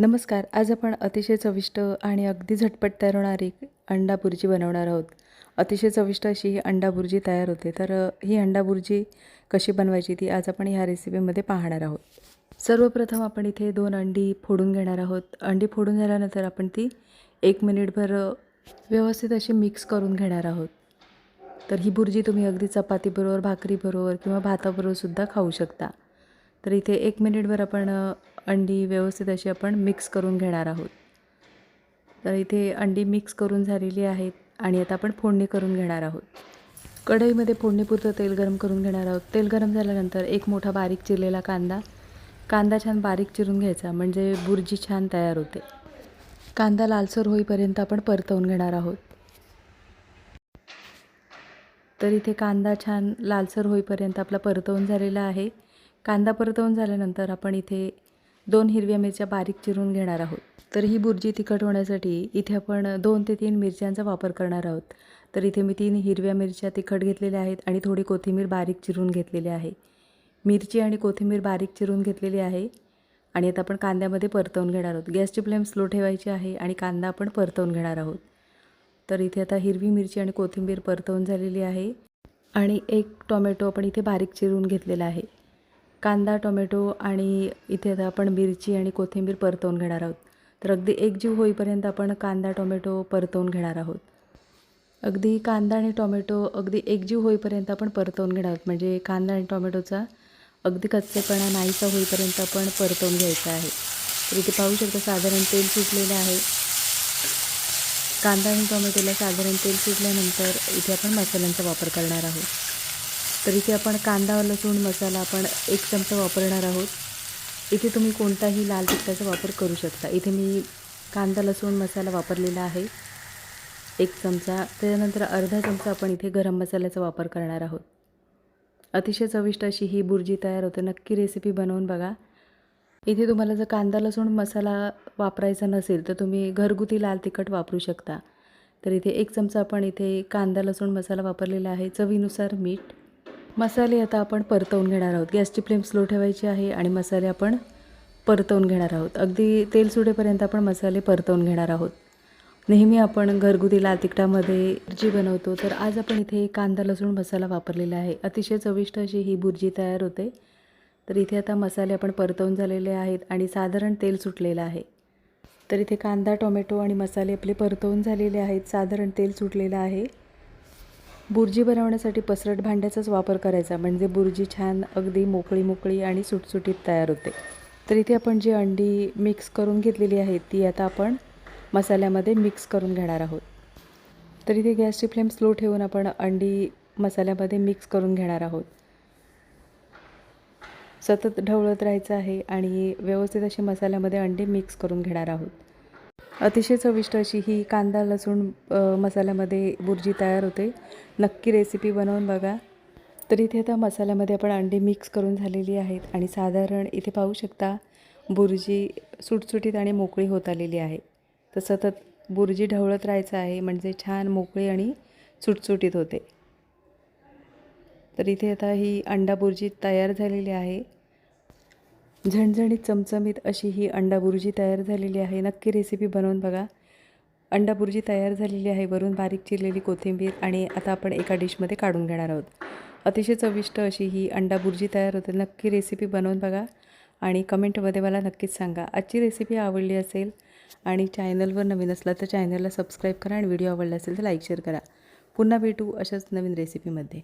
नमस्कार आज आपण अतिशय चविष्ट आणि अगदी झटपट तयार होणारी अंडा बुर्जी बनवणार आहोत. अतिशय चविष्ट अशी ही अंडा बुर्जी तयार होते तर ही अंडा बुर्जी कशी बनवायची ती आज आपण ह्या रेसिपीमध्ये पाहणार आहोत. सर्वप्रथम आपण इथे दोन अंडी फोडून घेणार आहोत. अंडी फोडून झाल्यानंतर आपण ती एक मिनिटभर व्यवस्थित अशी मिक्स करून घेणार आहोत. तर ही बुर्जी तुम्ही अगदी चपातीबरोबर भाकरीबरोबर किंवा भाताबरोबरसुद्धा खाऊ शकता. तर इथे एक मिनिटभर आपण अंडी व्यवस्थित अशी आपण मिक्स करून घेणार आहोत. तर इथे अंडी मिक्स करून झालेली आहेत आणि आता आपण फोडणी करून घेणार आहोत. कढईमध्ये फोडणीपुरतं तेल गरम करून घेणार आहोत. तेल गरम झाल्यानंतर एक मोठा बारीक चिरलेला कांदा. कांदा छान बारीक चिरून घ्यायचा म्हणजे बुर्जी छान तयार होते. कांदा लालसर होईपर्यंत आपण परतवून घेणार आहोत. तर इथे कांदा छान लालसर होईपर्यंत आपला परतवून झालेला आहे. कांदा परतवून झाल्यानंतर आपण इथे दोन हिरव्या मिरच्या बारीक चिरून घेणार आहोत. तर ही बुर्जी तिखट होण्यासाठी इथे आपण दोन ते तीन मिरच्यांचा वापर करणार आहोत. तर इथे मी तीन हिरव्या मिरच्या तिखट घेतलेल्या आहेत आणि थोडी कोथिंबीर बारीक चिरून घेतलेली आहे. मिरची आणि कोथिंबीर बारीक चिरून घेतलेली आहे आणि आता आपण कांद्यामध्ये परतवून घेणार आहोत. गॅसची फ्लेम स्लो ठेवायची आहे आणि कांदा आपण परतवून घेणार आहोत. तर इथे आता हिरवी मिरची आणि कोथिंबीर परतवून झालेली आहे आणि एक टोमॅटो आपण इथे बारीक चिरून घेतलेला आहे. कांदा टोमॅटो आणि इथे आता आपण मिरची आणि कोथिंबीर परतवून घेणार आहोत. तर अगदी एकजीव होईपर्यंत आपण कांदा टोमॅटो परतवून घेणार आहोत. अगदी कांदा आणि टोमॅटो अगदी एकजीव होईपर्यंत आपण परतवून घेणार आहोत. म्हणजे कांदा आणि टोमॅटोचा अगदी कच्चेपणा नाहीसा होईपर्यंत आपण परतवून घ्यायचा आहे. तर इथे पाहू शकता साधारण तेल सुटलेलं आहे. कांदा आणि टोमॅटोला साधारण तेल सुटल्यानंतर इथे आपण मसाल्यांचा वापर करणार आहोत. तर इथे आपण कांदा लसूण मसाला आपण एक चमचा वापरणार आहोत. इथे तुम्ही कोणताही लाल तिखटाचा वापर करू शकता. इथे मी कांदा लसूण मसाला वापरलेला आहे. एक चमचा. त्याच्यानंतर अर्धा चमचा आपण इथे गरम मसाल्याचा वापर करणार आहोत. अतिशय चविष्ट अशी ही बुर्जी तयार होते. नक्की रेसिपी बनवून बघा. इथे तुम्हाला जर कांदा लसूण मसाला वापरायचा नसेल तर तुम्ही घरगुती लाल तिखट वापरू शकता. तर इथे एक चमचा आपण इथे कांदा लसूण मसाला वापरलेला आहे. चवीनुसार मीठ. मसाले आता आपण परतवून घेणार आहोत. गॅसची फ्लेम स्लो ठेवायची आहे आणि मसाले आपण परतवून घेणार आहोत. अगदी तेल सुटेपर्यंत आपण मसाले परतवून घेणार आहोत. नेहमी आपण घरगुती लाल तिखटामध्ये जी बनवतो तर आज आपण इथे कांदा लसूण मसाला वापरलेला आहे. अतिशय चविष्ट अशी ही भुर्जी तयार होते. तर इथे आता मसाले आपण परतवून झालेले आहेत आणि साधारण तेल सुटलेलं आहे. तर इथे कांदा टोमॅटो आणि मसाले आपले परतवून झालेले आहेत. साधारण तेल सुटलेलं आहे. बुर्जी बनवण्यासाठी पसरट भांड्याचाच वापर करायचा म्हणजे बुर्जी छान अगदी मोकळी मोकळी आणि सुटसुटीत तयार होते. तर इथे आपण जी अंडी मिक्स करून घेतलेली आहे ती आता आपण मसाल्यामध्ये मिक्स करून घेणार आहोत. तर इथे गॅसची फ्लेम स्लो ठेवून आपण अंडी मसाल्यामध्ये मिक्स करून घेणार आहोत. सतत ढवळत राहायचं आहे आणि व्यवस्थित अशी मसाल्यामध्ये अंडी मिक्स करून घेणार आहोत. अतिशय चविष्ट अशी ही कांदा लसूण मसाल्यामध्ये बुर्जी तयार होते. नक्की रेसिपी बनवून बघा. तर इथे आता मसाल्यामध्ये आपण अंडी मिक्स करून झालेली आहेत आणि साधारण इथे पाहू शकता बुर्जी सुटसुटीत आणि मोकळी होत आलेली आहे. तर सतत बुर्जी ढवळत राहायचं आहे म्हणजे छान मोकळी आणि सुटसुटीत होते. तर इथे आता ही अंडा बुर्जी तयार झालेली आहे. झणझणीत चमचमीत अशी ही अंडा बुर्जी तयार झालेली आहे. नक्की रेसिपी बनवून बघा. अंडा बुर्जी तयार झालेली आहे. वरून बारीक चिरलेली कोथिंबीर आणि आता आपण एका डिशमध्ये काढून घेणार आहोत. अतिशय चविष्ट अशी ही अंडा बुर्जी तयार होते. नक्की रेसिपी बनवून बघा आणि कमेंटमध्ये मला नक्कीच सांगा. आजची रेसिपी आवडली असेल आणि चॅनलवर नवीन असला तर चॅनलला सबस्क्राईब करा आणि व्हिडिओ आवडला असेल तर लाईक शेअर करा. पुन्हा भेटू अशाच नवीन रेसिपीमध्ये